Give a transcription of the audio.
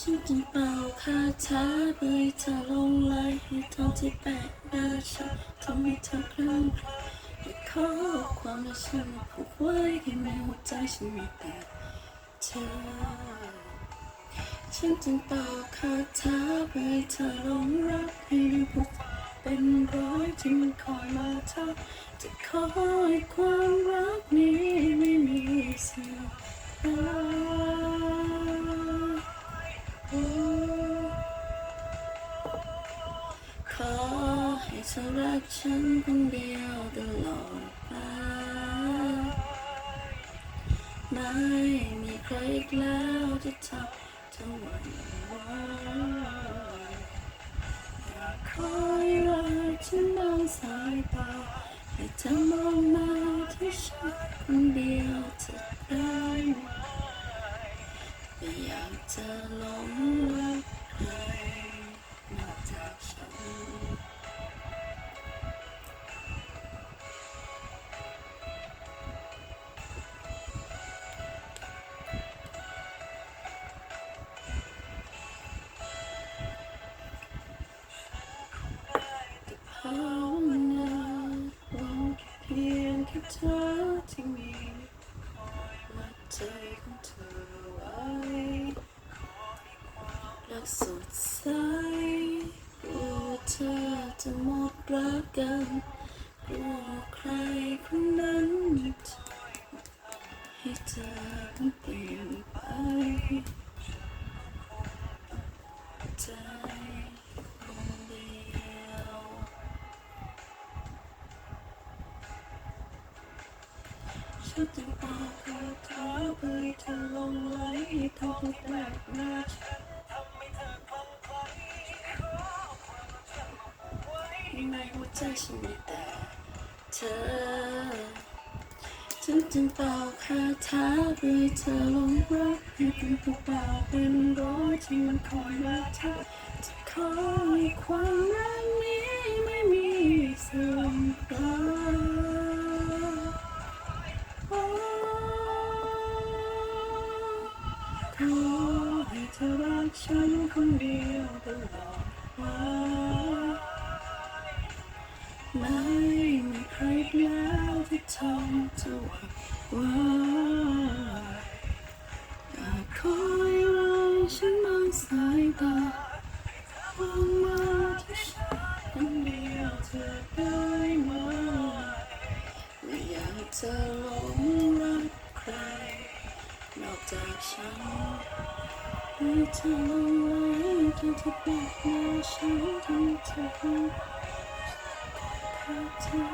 ฉันจึงเป่าคาถาเพื่อเธอลงไหลให้ตอนที่แปลกหน้าฉันทำให้เธอคลั่งคล้และขอความรักฉันผูกไว้ให้ในหัวใจฉันมีแต่เธอ ฉันจึงเป่าคาถาเพื่อเธอลงรักให้ได้พบเป็นร้อยที่มันคอยมาทักจะขอให้ความ ขอให้เธอรักฉันคนเดียวตลอดไปไม่มีใครอีกแล้วที่ทำเธอหวั่นไหวอยากคอยรักฉันมองสายตาให้เธอมองมาที่ฉันคนเดียวจะได้ไหมไม่อยากจะหลงรักใภาวนาหวังแค่เพียงแค่เธอที่มีมัดใจของเธอไว้รักสดใสกลัวเธอจะหมดรักกัน ฉันจึงบอกเธอเธอเพื่อให้เธอลงไหลเท่าที่แปลกหน้าฉันในหัวใจฉันมีแต่เธอฉันจึงเป่าคาถาเพื่อให้เธอลงรักให้เป็นผู้เป่าเป็นร้อยที่มันคอยมาทักจะขอให้ความรักนี้ ขอให้เธอรักฉันคนเดียวตลอดไปไม่มีใครแล้วที่ทำเธอหวั่นไหว่าอยากคอยรอฉันมองสายตา ให้เธอหลงไหลจนที่แปลกหน้าฉันทำเธอรู้เธอ